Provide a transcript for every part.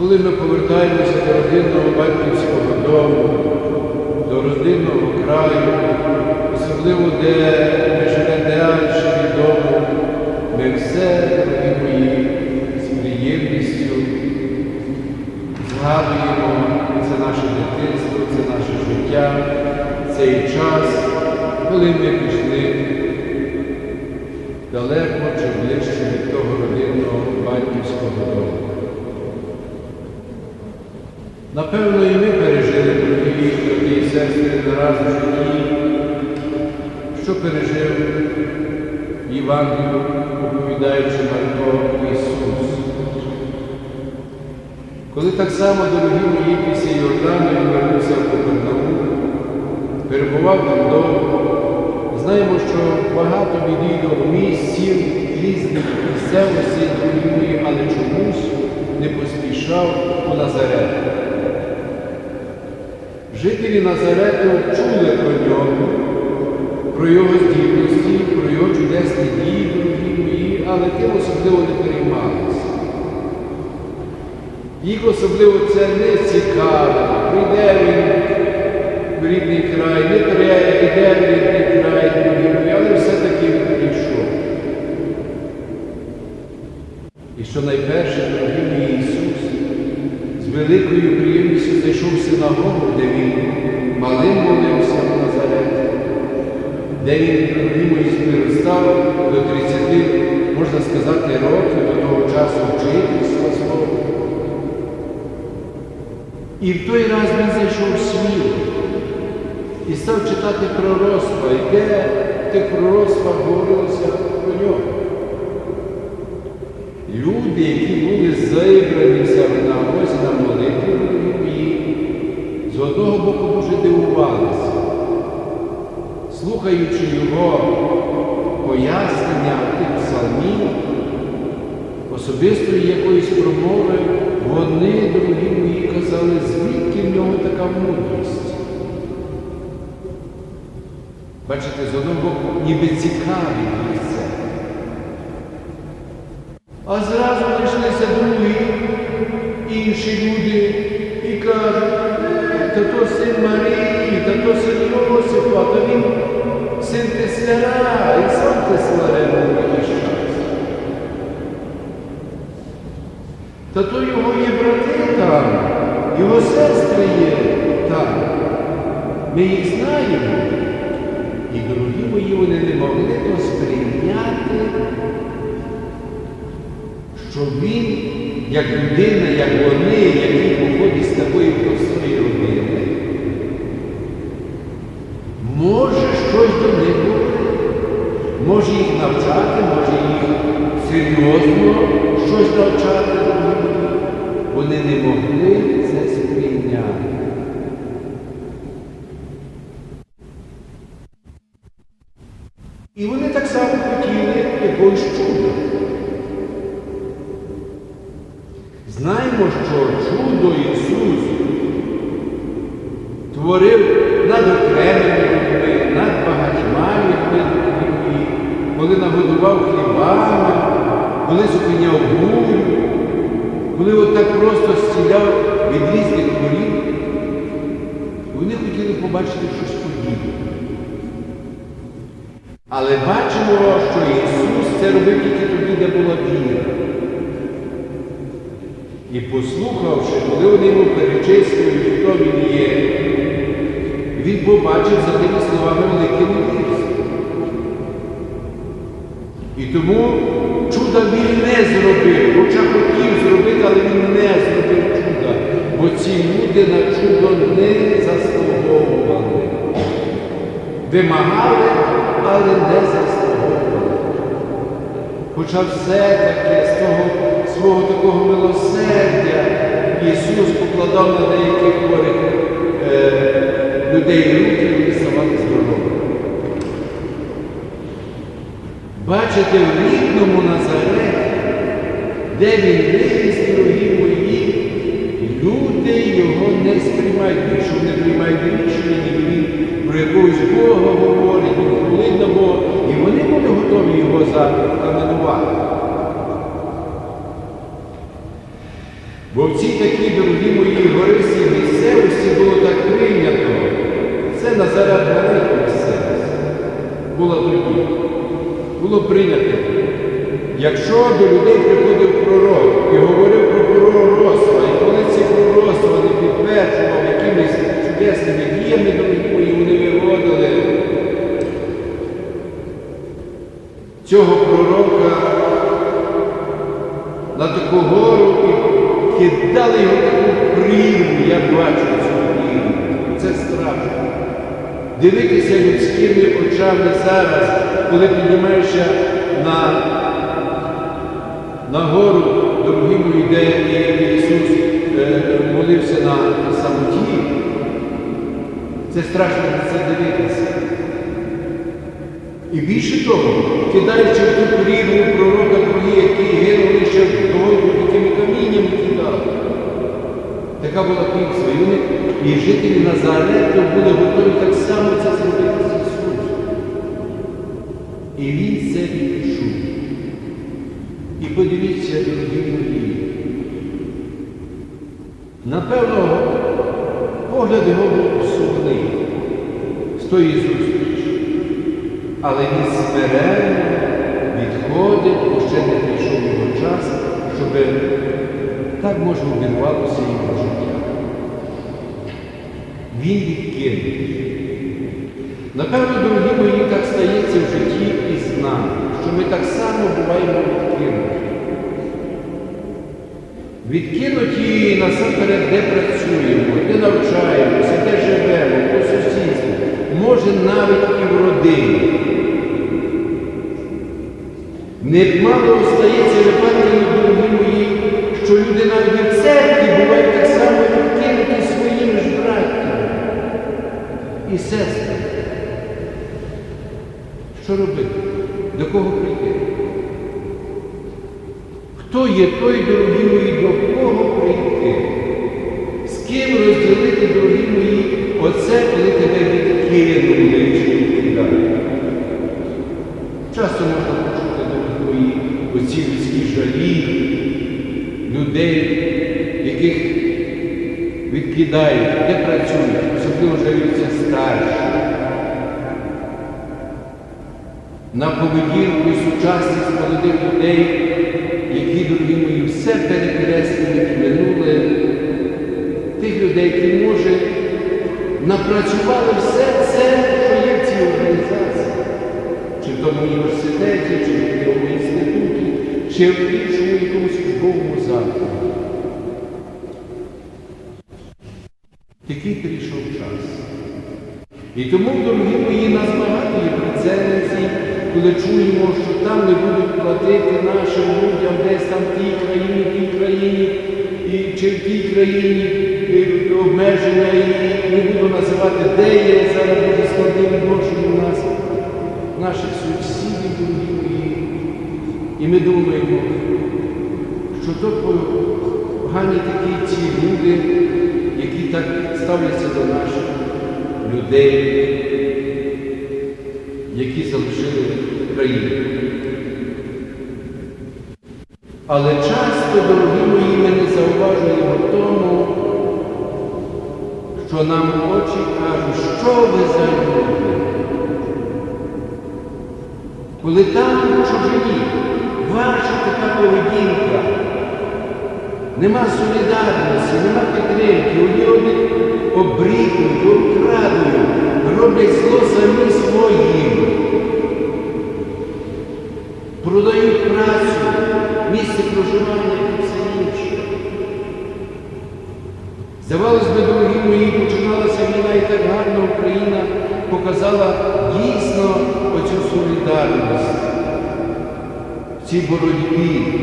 коли ми повертаємося до родинного батьківського дому, до родинного краю, особливо де ми живемо далі від дому, ми все, мої, з приємністю згадуємо це наше дитинство, це наше життя, цей час, коли ми пішли далеко чи ближче від того родинного батьківського дому. Напевно, і ми пережили, дорогі брати і сестри, не в житті, що пережив Євангелію, оповідаючи Марко Ісус. Коли так само, дорогі мої, після Йордану вернувся в Капернаум, перебував там довго, знаємо, що багато відвідав місць, сіл, різних місцевостей, але чомусь не поспішав у Назарет. Жителі Назарету чули про нього, про його здібності, про його чудесні дії, дорогі мої, але тим особливо не переймалися. Їх особливо це не цікавило. Прийде він в рідний край, не прийде, йде в рідний край, але все-таки він прийшов. І що найперше, дорогі мої Ісус, з великою приємністю зайшов в синагогу, де він, дорогі мої, виростав до 30, можна сказати, років до того часу вчительства свого. І в той раз він зайшов світ і став читати пророцтва, і де тих пророцтвах говорилося про нього. Люди, які були зібранися слухаючи його пояснення тих псалмів, особистої якоїсь промови, вони, дорогі мої, казали, звідки в нього така мудрість. Бачите, з одного боку, ніби цікаві місце. А зразу знайшлися другі, інші люди і кажуть, «Е, та то син Марії, та то син Йосифа, та він син Тесляра, і сам якийсь час. Та то його є брати там, його сестри є там. Ми їх знаємо. І, дорогі мої, вони не могли то сприйняти, що він, як людина, як вони, який походить з такої простої родини, може щось до них говорити, може їх навчати, може їх серйозно щось навчати. Вони не могли це сприйняти. І вони так само хотіли якогось чуда. Знаємо, що чудо Ісус творив над окремими людьми, над багатьма людьми, коли нагодував хлібами, коли зупиняв бурю, коли отак просто зціляв від різних хворіб. Вони хотіли побачити щось подібне. Але бачимо, що Ісус це робив тільки тоді, де була віра. І послухавши, коли вони йому перечислюють, хто він є, він побачив за тими словами велике мудрість. Тому чуда він не зробив, хоча хотів зробити, але він не зробив чуда, бо ці люди на чудо не заслуговували. Вимагали, але не заслуговували. Хоча все-таки з того свого такого милосердя Ісус покладав на деяких хворих е, людей руки і ставати здоровими. Бачите, в рідному Назареті, де він виріс, дорогі мої, люди його не сприймають, більше не приймають рішення, ніби він про якогось Бога говорить, один на Бога. І вони були готові його закаменувати. Бо в цій такій, дорогі мої гористій місцевості було так прийнято. Це Назарет маленька місцевість. Була тоді. Було прийнято. Якщо до людей приходив пророк і говорив про пророцтва, і коли ці пророцтва не підтверджував якимись чудесними діями, дорогі мої, вони виводили цього пророка на таку гору і кидали його таку прірву, я бачу цю прірву. Це страшно. Дивитися людськими очами зараз, коли піднімаєшся на, на гору, дорогі мої, де Ісус е, молився на самоті. Це страшно на це дивитися. І більше того, кидаючи в ту прірву пророка які гинули ще довго такими каміннями кидали. Така була вони, і жителі Назарету були готові так само це зробити з Ісусом. І Він це відчув. І подивіться, дорогі мої. Напевно, погляд його був сумний з тої зустрічі. Але він смиренно відходить, бо ще не прийшов його час, щоб так може обірвалося його життя. Він відкинув. Напевно, дорогі мої, так стається в житті і з нами, що ми так само буваємо відкинуті. Відкинуті насамперед, де працюємо, де навчаємося, де живемо, по сусідству, може навіть і в родині. Немало стається випадків, дорогі мої, що люди навіть і в церкві бувають так само відкинуті своїми ж братями і сестрами. Що робити? До кого прийти? Хто є той, дорогі мої, до кого прийти? З ким розділити, дорогі мої, оце, коли тебе відкинули чи відкидають? Часто можна почути, дорогі мої, оці людські жалі, людей, яких відкидають, де працюють, особливо жалюються старші. На поведінку і сучасність молодих людей, які, дорогі мої, все перекреслили і минули, тих людей, які, може, напрацювали все це, що є в цій організації, чи в тому університеті, чи в тому інституті, чи в іншому службовому закладі. Такий прийшов час. І тому, дорогі мої, нас багато є коли чуємо, що там не будуть платити нашим людям десь там в тій країні, в тій країні, і, чи в тій країні і, обмеження, і не буду називати, де є зараз дуже складні відношення у нас, наших сусідів, дорогі мої. І ми думаємо, що то погані такі ці люди, які так ставляться до наших людей, які залишили країну. Але часто, дорогі мої, ми не зауважуємо тому, що нам очі кажуть, що ви за люди. Коли там чужині, ваша така поведінка, нема солідарності, нема підтримки, одні одних обрікують, обкрадують, роблять зло самі своїм, продають працю, місце проживання і все інше. Здавалось би, дорогі мої, починалася війна і так гарно Україна показала дійсно оцю солідарність в цій боротьбі,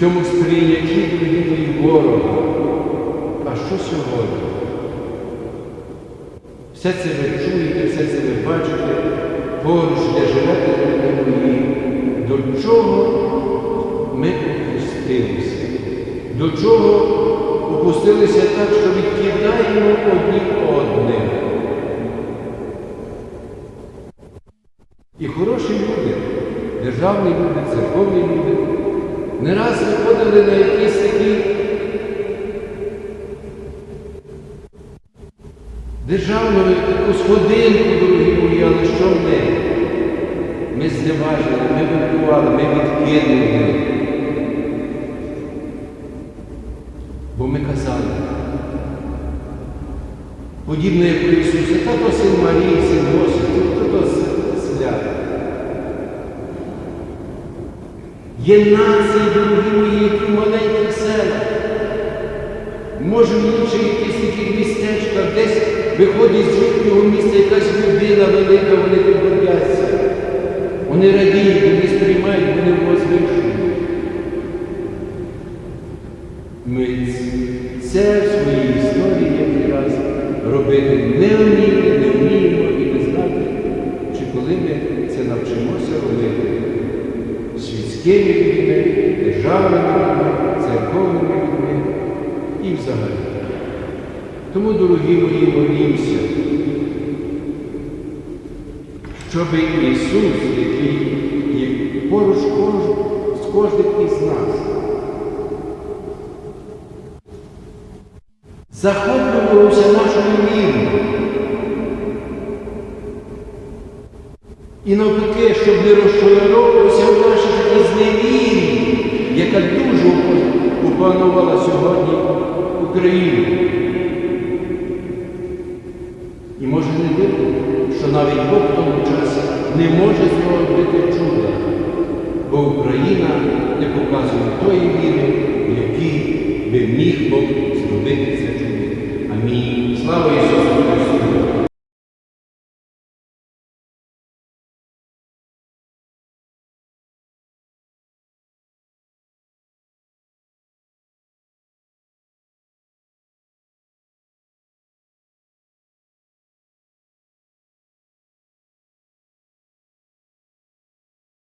цьому стрілячі людини ворога. А що сьогодні? Все це ви чуєте, все це ви бачите, поруч, де живете, де мої. До чого ми опустилися? До чого опустилися так, що відкидаємо одні одне? І хороші люди, державні люди, церковні люди не раз виходили на якісь такі державну таку сходинку, дорогі мої, але що ми? Ми зневажили, ми вибивали, ми відкинули. Бо ми казали, подібно як у Ісуса, та то син Марії, син Господь, та то свят. Є нації, дорогі мої, які в маленьких селах. Може, в інших якісь таких містечках, десь виходить з їхнього міста якась людина велика, вони і взагалі. Тому, дорогі мої, молімося, щоб Ісус, який поруч з кожним із нас, захоплювався нашою вірою. І навпаки, щоб не розчаровувався в нашій зневірі, яка дуже опо- опанувала сьогодні Україну. І може не дивно, що навіть Бог в тому часі не може зробити чуда, бо Україна не показує тої віри, в якій би міг Бог зробити це чудо. Амінь. Слава Ісусу!